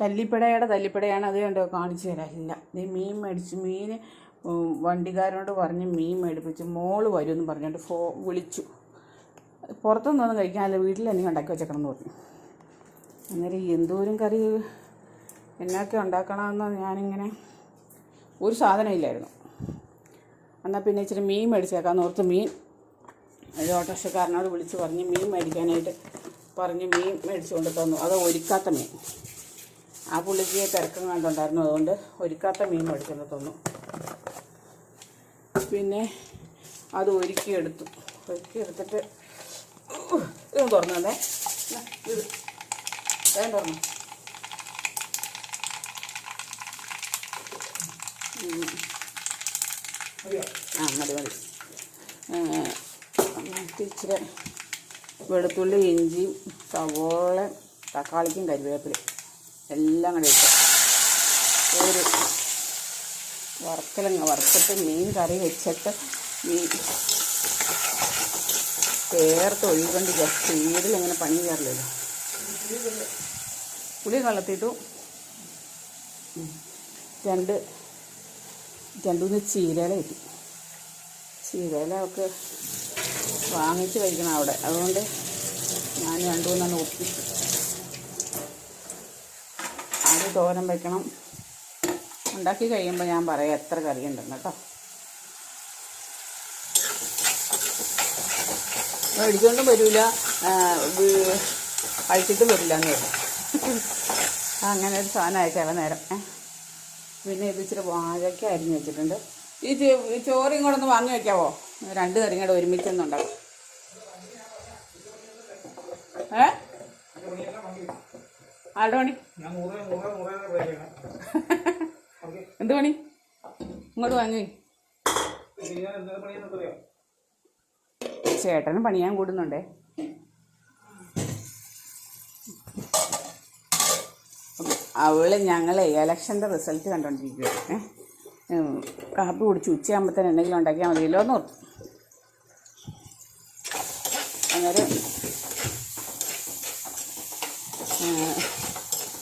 തല്ലിപ്പടയുടെ തല്ലിപ്പടയാണ് അത് കണ്ടോ കാണിച്ചു തരാറില്ല നീ മീൻ മേടിച്ച് മീൻ വണ്ടിക്കാരനോട് പറഞ്ഞ് മീൻ മേടിപ്പിച്ച് മോൾ വരുമെന്ന് പറഞ്ഞുകൊണ്ട് ഫോ വിളിച്ചു. പുറത്തുനിന്നൊന്നും കഴിക്കാനല്ല വീട്ടിൽ തന്നെ ഉണ്ടാക്കി വെച്ചേക്കണം എന്ന് പറഞ്ഞു. അന്നേരം എന്തോരം കറി എന്നൊക്കെ ഉണ്ടാക്കണമെന്ന് ഞാനിങ്ങനെ ഒരു സാധനം ഇല്ലായിരുന്നു. എന്നാൽ പിന്നെ ഇച്ചിരി മീൻ മേടിച്ചേക്കാന്ന് ഓർത്ത് മീൻ ഒരു ഓട്ടോറിക്ഷക്കാരനോട് വിളിച്ച് പറഞ്ഞ് മീൻ മേടിക്കാനായിട്ട് പറഞ്ഞ് മീൻ മേടിച്ചു കൊണ്ട് തന്നു അത് ഒരുക്കാത്ത മീൻ. ആ പുള്ളിക്ക് തിരക്കം കണ്ടുണ്ടായിരുന്നു. അതുകൊണ്ട് ഒരുക്കാത്ത മീൻ മേടിക്കുന്നു തന്നു പിന്നെ അത് ഒരുക്കി എടുത്തു. ഒരുക്കി എടുത്തിട്ട് ഇത് തുറന്നു തന്നെ. ഇത്. വേഗം തുറന്നു. ആ മതി മതി. ഇച്ചിരി വെളുത്തുള്ളി ഇഞ്ചിയും സവോള തക്കാളിക്കും കരിവേപ്പിലയും. എല്ലാം കൂടെ ഇട്ട് ഒരു വറുക്കലങ്ങ് വറുത്തിട്ട് മീൻ കറി വെച്ചിട്ട് മീൻ ചേർത്ത് ഒഴികൊണ്ട് ജസ്റ്റ് സ്പീഡിൽ ഇങ്ങനെ പണി കയറില്ലല്ലോ പുളി കളത്തിയിട്ടു രണ്ട് രണ്ടുമൂന്ന് ചീരയില കിട്ടി ചീരയില ഒക്കെ വാങ്ങിച്ച് കഴിക്കണം അവിടെ. അതുകൊണ്ട് ഞാൻ രണ്ടു മൂന്നെണ്ണം ഒപ്പിച്ചു. തോരൻ വയ്ക്കണം ഉണ്ടാക്കി കഴിയുമ്പോൾ ഞാൻ പറയാം എത്ര കറി ഉണ്ടെന്ന് കേട്ടോ മേടിച്ചുകൊണ്ടും വരില്ല കഴിച്ചിട്ടും വരില്ല എന്ന് പറയും അങ്ങനെ ഒരു സാധനമായി ചില നേരം. പിന്നെ ഇത് ഇച്ചിരി വാഴയ്ക്ക അരിഞ്ഞ് വെച്ചിട്ടുണ്ട്. ഈ ചോറും കൂടെ ഒന്ന് വാങ്ങി വെക്കാവോ? രണ്ട് കറിയും കൂടെ ഒരുമിച്ചൊന്നും ഉണ്ടാവും ഏ? ആരുടെ പണി? എന്ത് പണി? ഇങ്ങോട്ട് വാങ്ങി. ചേട്ടനും പണിയാൻ കൂടുന്നുണ്ടേ. അവൾ ഞങ്ങളെ ഇലക്ഷന്റെ റിസൾട്ട് കണ്ടോണ്ടിരിക്കുക ഏഹ് കാപ്പി കുടിച്ച് ഉച്ചയാകുമ്പോഴത്തേന് എന്തെങ്കിലും ഉണ്ടാക്കിയാൽ മതിയല്ലോ എന്ന് ഓർത്തു. അന്നേരം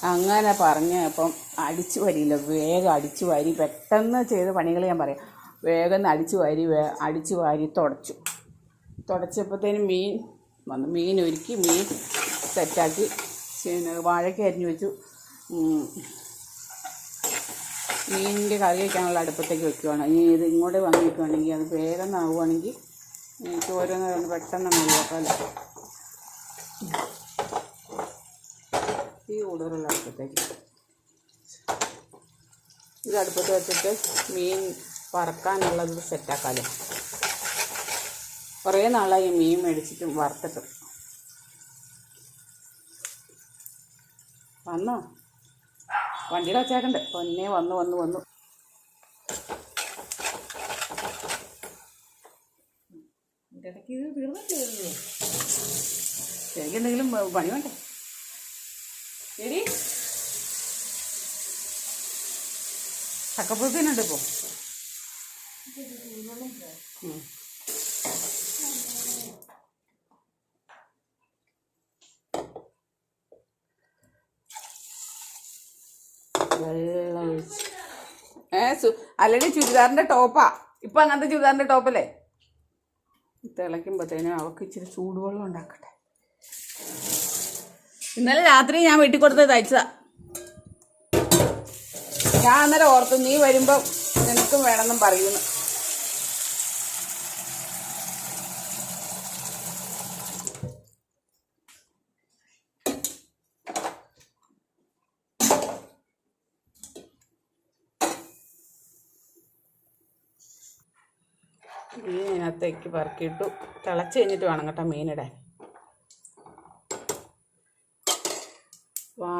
അങ്ങനെ പറഞ്ഞ് അപ്പം അടിച്ചു വരില്ല വേഗം അടിച്ചു വാരി പെട്ടെന്ന് ചെയ്ത പണികൾ ഞാൻ പറയാം. വേഗം അടിച്ചു വാരി അടിച്ചു വാരി തുടച്ചു. തുടച്ചപ്പോഴത്തേനും മീൻ വന്നു. മീൻ ഒരുക്കി മീൻ സെറ്റാക്കി. പിന്നെ വാഴയ്ക്ക് അരിഞ്ഞു വെച്ചു. മീനിന്റെ കറി വയ്ക്കാനുള്ള അടുപ്പത്തേക്ക് വെക്കുവാണ്. ഇനി ഇത് ഇങ്ങോട്ട് വന്ന് വെക്കുവാണെങ്കിൽ അത് വേഗം ആവുകയാണെങ്കിൽ എനിക്ക് ഓരോന്ന് പെട്ടെന്ന് നോക്കാമല്ലോ കൂടുതലുള്ള അടുപ്പത്തേക്ക് ഇത് അടുപ്പത്ത് വെച്ചിട്ട് മീൻ വറക്കാനുള്ളത് സെറ്റാക്കാമല്ലോ കുറേ നാളായി മീൻ മേടിച്ചിട്ട് വറുത്തിട്ട്. വന്നോ? വണ്ടിയുടെ വച്ചേക്കണ്ട് പൊന്നെ വന്നു വന്നു വന്നു. ഇടയ്ക്ക് ഇത് തീർന്നിട്ടില്ല ശരിക്കും എന്തെങ്കിലും പണി വേണ്ടേ? ശരി ചക്കപ്പുഴത്തിനുണ്ട് ഇപ്പോൾ അല്ലെങ്കിൽ ചുരിദാറിന്റെ ടോപ്പാ. ഇപ്പം അങ്ങനത്തെ ചുരിദാറിന്റെ ടോപ്പല്ലേ? തിളയ്ക്കുമ്പോഴത്തേനും അവൾക്ക് ഇച്ചിരി ചൂടുവെള്ളം ഉണ്ടാക്കട്ടെ. ഇന്നലെ രാത്രി ഞാൻ വീട്ടിൽ കൊടുത്ത് തയ്ച്ചതാ. ഞാൻ അന്നേരം ഓർത്തു നീ വരുമ്പോൾ നിനക്കും വേണമെന്നും പറയുന്നു. മീൻ ഇതിനകത്തേക്ക് പറക്കിയിട്ടു തിളച്ച് കഴിഞ്ഞിട്ട് വേണം കേട്ടോ മീനിടാൻ.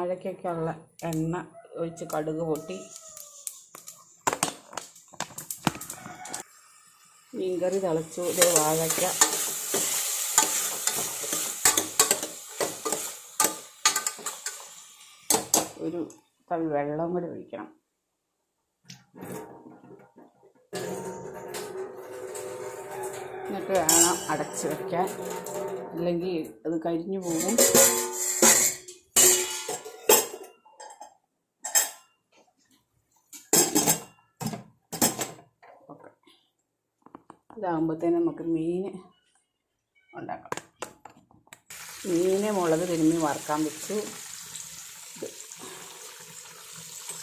വാഴയ്ക്കൊക്കെയുള്ള എണ്ണ ഒഴിച്ച് കടുക് പൊട്ടി. മീൻകറി തിളച്ചു. ഇത് വാഴയ്ക്ക ഒരു തവി വെള്ളം കൂടി ഒഴിക്കണം. എന്നിട്ട് വേണം അടച്ച് വയ്ക്കാൻ അല്ലെങ്കിൽ അത് കരിഞ്ഞു പോകും. ഇതാകുമ്പോഴത്തേനും നമുക്ക് മീൻ ഉണ്ടാക്കാം. മീന് മുളക് തിരുമ്മി വറുക്കാൻ വെച്ചു.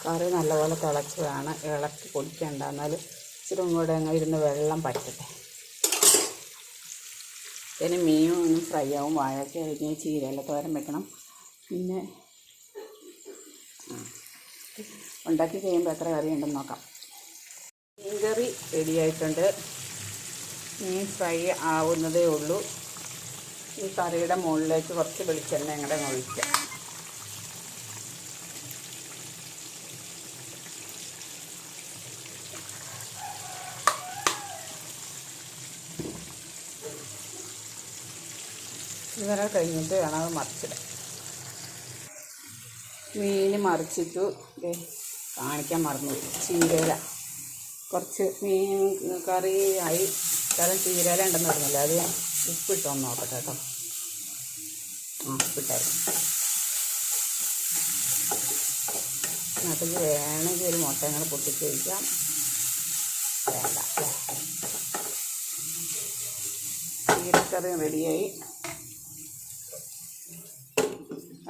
കറി നല്ലപോലെ തിളച്ച് വേണം ഇളക്കി പൊടിക്കണ്ട എന്നാൽ ഇച്ചിരി കൂടെ അങ്ങ് ഇരുന്ന് വെള്ളം പറ്റട്ടെ. പിന്നെ മീനും ഒന്നും ഫ്രൈ ആവും. വാഴയ്ക്ക് അരിഞ്ഞ് ചീരയില തോരൻ വെക്കണം. പിന്നെ ഉണ്ടാക്കി കഴിയുമ്പോൾ എത്ര കറി ഉണ്ടെന്ന് നോക്കാം. മീൻ കറി റെഡിയായിട്ടുണ്ട് മീൻ ഫ്രൈ ആവുന്നതേ ഉള്ളൂ. ഈ കറിയുടെ മുകളിലേക്ക് കുറച്ച് വെളിച്ചെണ്ണ ഇങ്ങോട്ട് ഒഴിക്കാം. ഇവരെ കഴിഞ്ഞിട്ട് വേണം അത് മറിച്ചിടാൻ. മീൻ മറിച്ചിട്ടു. കാണിക്കാൻ മറന്നു. ചീരയില. കുറച്ച് മീൻ കറി ആയി കാരണം ചീരയില ഉണ്ടെന്ന് പറഞ്ഞല്ലോ അത് ഉപ്പിട്ടോ നോക്കട്ടെ കേട്ടോ. ആ ഉപ്പിട്ടായിരുന്നു അതിൽ വേണമെങ്കിൽ ഒരു മുട്ടങ്ങൾ പൊട്ടിച്ച് കഴിക്കാം വേണ്ട. ചീരക്കറി റെഡിയായി.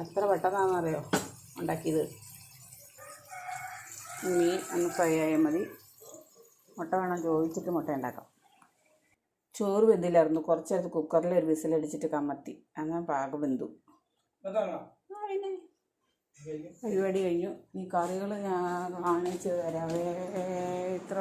എത്ര പെട്ടെന്നാണെന്നറിയോ? ഉണ്ടാക്കിയത്. മീൻ ഒന്ന് ഫ്രൈ ആയാൽ മതി. മുട്ട വേണം ചോദിച്ചിട്ട് മുട്ട ഉണ്ടാക്കാം. ചോറ് വെന്തില്ലായിരുന്നു. കുറച്ചെടുത്ത് കുക്കറിൽ ഒരു വിസിലടിച്ചിട്ട് കമത്തി. അങ്ങനെ പാകം വെന്തു. പിന്നെ പരിപാടി കഴിഞ്ഞു. ഈ കറികൾ ഞാൻ കാണിച്ച് തരാവേ ഇത്ര